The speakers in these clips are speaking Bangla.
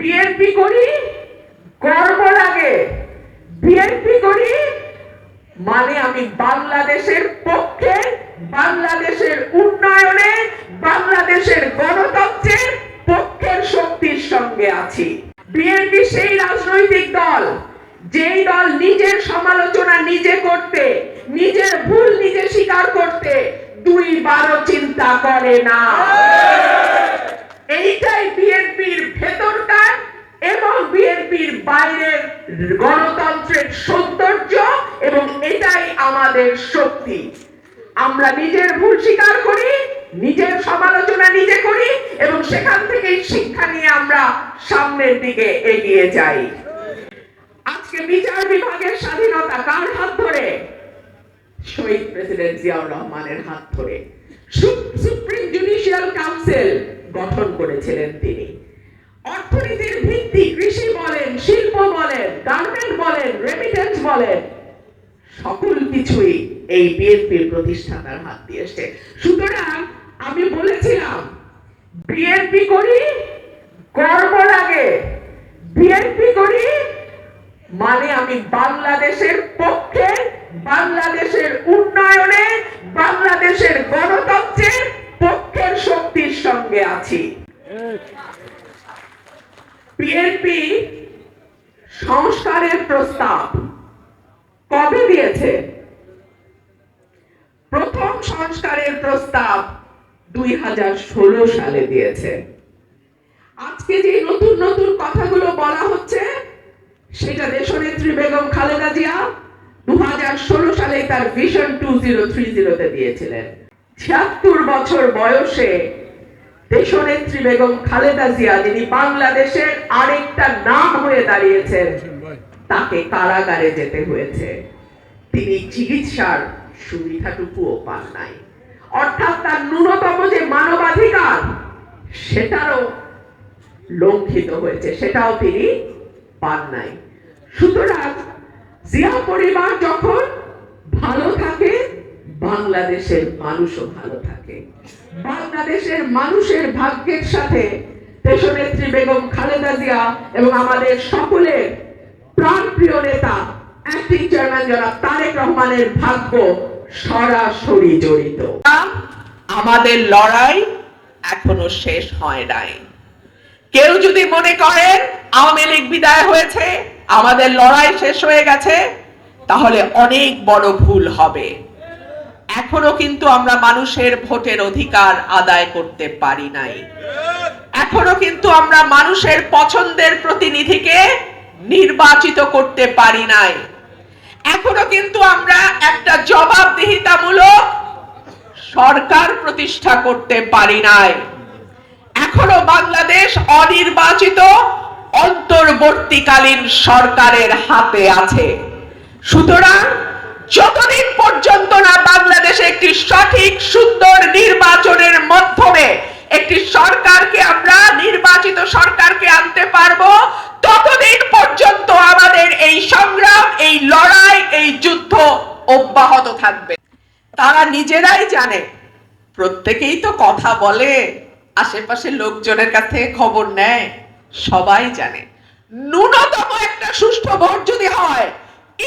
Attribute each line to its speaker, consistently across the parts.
Speaker 1: বিএনপি করি, গর্ব লাগে। বিএনপি করি মানে আমি বাংলাদেশের পক্ষে, বাংলাদেশের উন্নয়নে, বাংলাদেশের গণতন্ত্রের পক্ষের শক্তির সঙ্গে আছি। বিএনপি সেই রাজনৈতিক দল, যেই দল নিজের সমালোচনা নিজে করতে, নিজের ভুল নিজে স্বীকার করতে দুই বারো চিন্তা করে না। এইটাই বিএনপির ভেতরকার এবং বিএনপির বাইরের গণতন্ত্রের সৌন্দর্য এবং এটাই আমাদের শক্তি। আমরা নিজের ভুল স্বীকার করি, নিজের সমালোচনা নিজে করি এবং সেখান থেকেই শিক্ষা নিয়ে আমরা সামনের দিকে এগিয়ে যাই। আজকে বিচার বিভাগের স্বাধীনতা কার হাত ধরে? শহীদ প্রেসিডেন্ট জিয়াউর রহমানের হাত ধরে। সুপ্রিম জুডিশিয়াল কাউন্সিল গঠন করেছিলেন তিনি। অর্থনীতির ভিত্তি কৃষি বলেন, শিল্প বলেন গার্মেন্ট বলেন রেমিটেন্স বলেন, সকল কিছুই এই বিএনপির প্রতিষ্ঠাতার হাত দিয়ে এসছে। সুতরাং আমি বলেছিলাম বিএনপি করি, গর্ব লাগে। বিএনপি করি মানে আমি বাংলাদেশের পক্ষে, বাংলাদেশের উন্নয়নে, বাংলাদেশের গণতন্ত্রের বিএনপি সংস্কারের প্রস্তাব কবে দিয়েছে? প্রথম সংস্কারের প্রস্তাব দুই সালে দিয়েছে। আজকে যে নতুন নতুন কথাগুলো বলা হচ্ছে, সেটা দেশনেত্রী বেগম খালেদা জিয়া দুই হাজার ষোলো সালে তার ভিশন টু জিরো থ্রি জিরোতে দিয়েছিলেন। ছিয়াত্তর বছর বয়সে দেশনেত্রী বেগম খালেদা জিয়া, যিনি বাংলাদেশের আরেকটা নাম হয়ে দাঁড়িয়েছেন, তাকে কারাগারে যেতে হয়েছে। তিনি চিকিৎসার সুবিধাটুকুও পান নাই। অর্থাৎ তার ন্যূনতম যে মানবাধিকার, সেটারও লঙ্ঘিত হয়েছে, সেটাও তিনি পান নাই। সুতরাং জিয়া পরিবার যখন ভালো থাকে বাংলাদেশের মানুষও ভালো থাকে। বাংলাদেশের মানুষের ভাগ্যের সাথে দেশনেত্রী বেগম খালেদা জিয়া এবং আমাদের সকলের প্রাণপ্রিয় নেতা অ্যাক্টিং চেয়ারম্যান জনাব তারেক রহমানের ভাগ্য সরাসরি জড়িত। আমাদের লড়াই এখনও শেষ হয় নাই। কেউ যদি মনে করেন আওয়ামী লীগ বিদায় হয়েছে, আমাদের লড়াই শেষ হয়ে গেছে, তাহলে অনেক বড় ভুল হবে। এখনও কিন্তু আমরা মানুষের ভোটের অধিকার আদায় করতে পারি নাই। এখনও কিন্তু আমরা মানুষের পছন্দের প্রতিনিধিকে নির্বাচিত করতে পারি নাই। এখনও কিন্তু আমরা একটা জবাবদিহিতামূলক সরকার প্রতিষ্ঠা করতে পারি নাই। এখনও বাংলাদেশ অনির্বাচিত অন্তর্বর্তীকালীন সরকারের হাতে আছে। সুতরাং যতদিন পর্যন্ত না বাংলাদেশে একটি সঠিক, সুন্দর নির্বাচনের মাধ্যমে একটি সরকারকে আমরা, নির্বাচিত সরকারকে আনতে পারব, ততদিন পর্যন্ত আমাদের এই সংগ্রাম, এই লড়াই, এই যুদ্ধ অব্যাহত থাকবে। তারা নিজেরাই জানে, প্রত্যেকেই তো কথা বলে, আশেপাশে লোকজনের কাছে খবর নেয়, সবাই জানে। ন্যূনতম একটা সুষ্ঠু ভোট যদি হয়,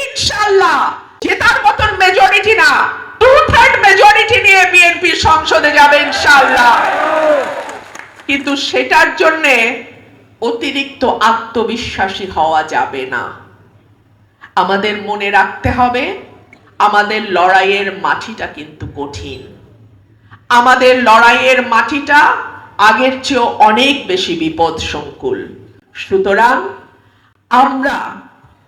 Speaker 1: ইনশাল্লাহ জেতার মতন মেজরিটি না। টু থার্ড মেজরিটি নিয়ে বিএনপি সংসদে যাবে ইনশাল্লাহ কিন্তু সেটার জন্য অতিরিক্ত আত্মবিশ্বাসী হওয়া যাবে না। আমাদের মনে রাখতে হবে, আমাদের লড়াইয়ের মাটিটা কিন্তু কঠিন। আমাদের লড়াইয়ের মাটিটা আগের চেয়েও অনেক বেশি বিপদ সংকুল সুতরাং আমরা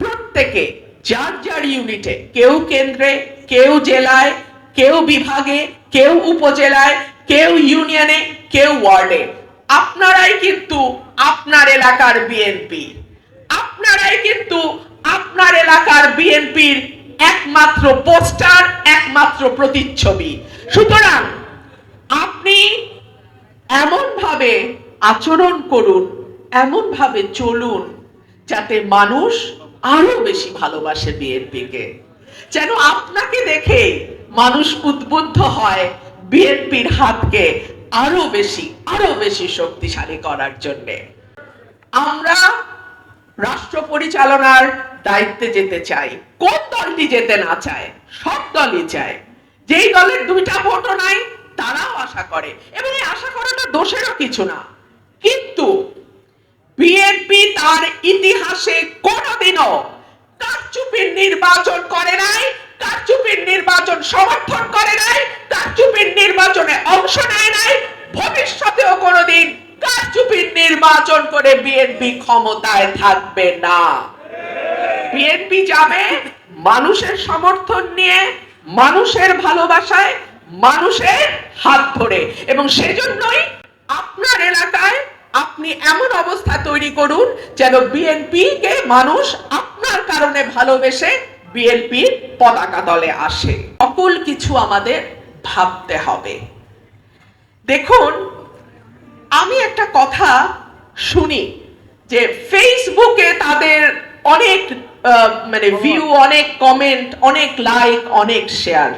Speaker 1: প্রত্যেকে যার যার ইউনিটে কেউ কেন্দ্রে, কেউ জেলায়, কেউ বিভাগে, কেউ উপজেলায়, কেউ ইউনিয়নে কেউ ওয়ার্ডে আপনারাই কিন্তু আপনার এলাকার বিএনপি আপনারাই কিন্তু আপনার এলাকার বিএনপির একমাত্র পোস্টার, একমাত্র প্রতিচ্ছবি। সুতরাং আপনি এমন ভাবে আচরণ করুন এমন ভাবে চলুন, যাতে মানুষ আরও বেশি ভালোবাসে বিএনপিকে। যেন আপনাকে দেখে মানুষ উদ্বুদ্ধ হয় বিএনপির হাতকে আরও বেশি আরও বেশি শক্তিশালী করার জন্যে। আমরা রাষ্ট্র পরিচালনার দায়িত্বে যেতে চাই। কোন দলটি যেতে না চায়? সব দলই চায়। যেই দলের দুইটা ভোটও নাই, তারাও আশা করে। এবং এই আশা করাটা দোষেরও কিছু না। কিন্তু বিএনপি তার ইতিহাসে কোনোদিনও কারচুপির নির্বাচন করে নাই কারচুপির নির্বাচন সমর্থন করে নাই কারচুপির নির্বাচনে অংশ নেয় নাই, ভবিষ্যতেও কোনোদিন কারচুপির নির্বাচন করে বিএনপি ক্ষমতায় থাকবে না। বিএনপি যাবে মানুষের সমর্থন নিয়ে, মানুষের ভালোবাসায়, মানুষের হাত ধরে। এবং সেজন্যই আপনার এলাকায় আপনি এমন অবস্থা তৈরি করুন যেন বিএনপি কে মানুষ আপনার কারণে ভালোবেসে বিএনপির পতাকা দলে আসে। সকল কিছু আমাদের ভাবতে হবে। দেখুন আমি একটা কথা শুনি যে ফেসবুকে তাদের অনেক মানে ভিউ অনেক কমেন্ট অনেক লাইক অনেক শেয়ার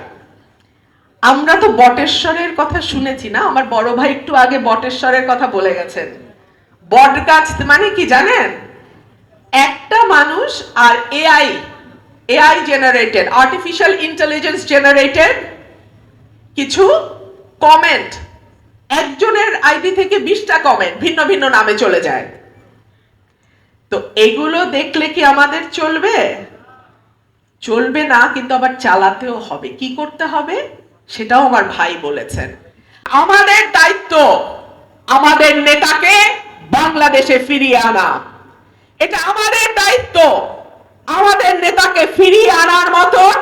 Speaker 1: আমরা তো বটেশ্বরের কথা শুনেছি না? আমার বড় ভাই একটু আগে বটেশ্বরের কথা বলে গেছেন। বট গাছ মানে কি জানেন? একটা মানুষ আর AI AI generated artificial intelligence generated কিছু কমেন্ট একজনের আইডি থেকে বিশটা কমেন্ট ভিন্ন ভিন্ন নামে চলে যায়। তো এগুলো দেখলে কি আমাদের চলবে? চলবে না, কিন্তু আবার চালাতেও হবে। কি করতে হবে? সেটাও আমার ভাই বলেছেন। আমাদের দায়িত্ব, আমাদের নেতাকে বাংলাদেশে ফিরিয়ে আনা। এটা আমাদের দায়িত্ব। আমাদের নেতাকে ফিরিয়ে আনার মতো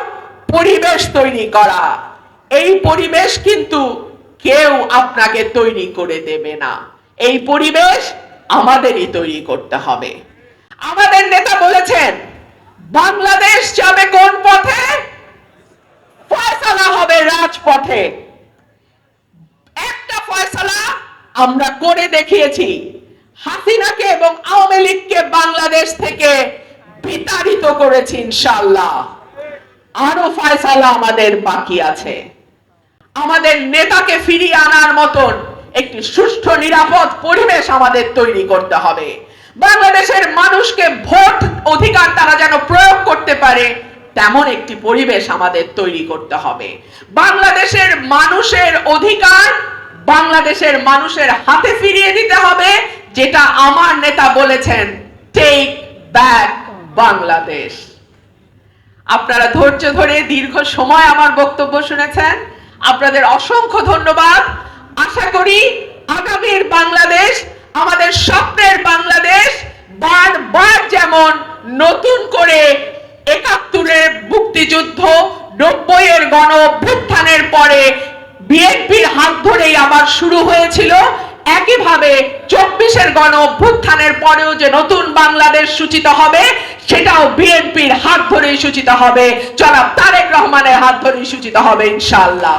Speaker 1: পরিবেশ তৈরি করা। এই পরিবেশ কিন্তু কেউ আপনাকে তৈরি করে দেবে না। এই পরিবেশ আমাদেরই তৈরি করতে হবে। আমাদের নেতা বলেছেন, বাংলাদেশ যাবে কোন পথে? ফয়সালা হবে রাজপথে। একটা ফয়সালা আমরা করে দেখিয়েছি। হাসিনাকে এবং আওয়ামী লীগকে বাংলাদেশ থেকে বিতাড়িত করেছি ইনশাল্লাহ আরও ফয়সালা আমাদের বাকি আছে। আমাদের নেতাকে ফিরিয়ে আনার মতন একটি সুষ্ঠু, নিরাপদ পরিবেশ আমাদের তৈরি করতে হবে। বাংলাদেশের মানুষকে ভোট অধিকার তারা যেন প্রয়োগ করতে পারে, তেমন একটি পরিবেশ আমাদের তৈরি করতে হবে। বাংলাদেশের মানুষের অধিকার বাংলাদেশের মানুষের হাতে ফিরিয়ে দিতে হবে যেটা আমার নেতা বলেছেন টেক ব্যাক বাংলাদেশ। আপনারা ধৈর্য ধরে দীর্ঘ সময় আমার বক্তব্য শুনেছেন। আপনাদের অসংখ্য ধন্যবাদ। আশা করি আগামীর বাংলাদেশ, আমাদের স্বপ্নের বাংলাদেশ বারবার যেমন নতুন করে একাত্তরের মুক্তিযুদ্ধ নব্বই এর গণ অভ্যুত্থানের পরে বিএনপির হাত ধরেই আবার শুরু হয়েছিল। একইভাবে চব্বিশের গণ অভ্যুত্থানের পরেও যে নতুন বাংলাদেশ সূচিত হবে, সেটাও বিএনপির হাত ধরেই সূচিত হবে। জনাব তারেক রহমানের হাত ধরেই সূচিত হবে, ইনশাআল্লাহ।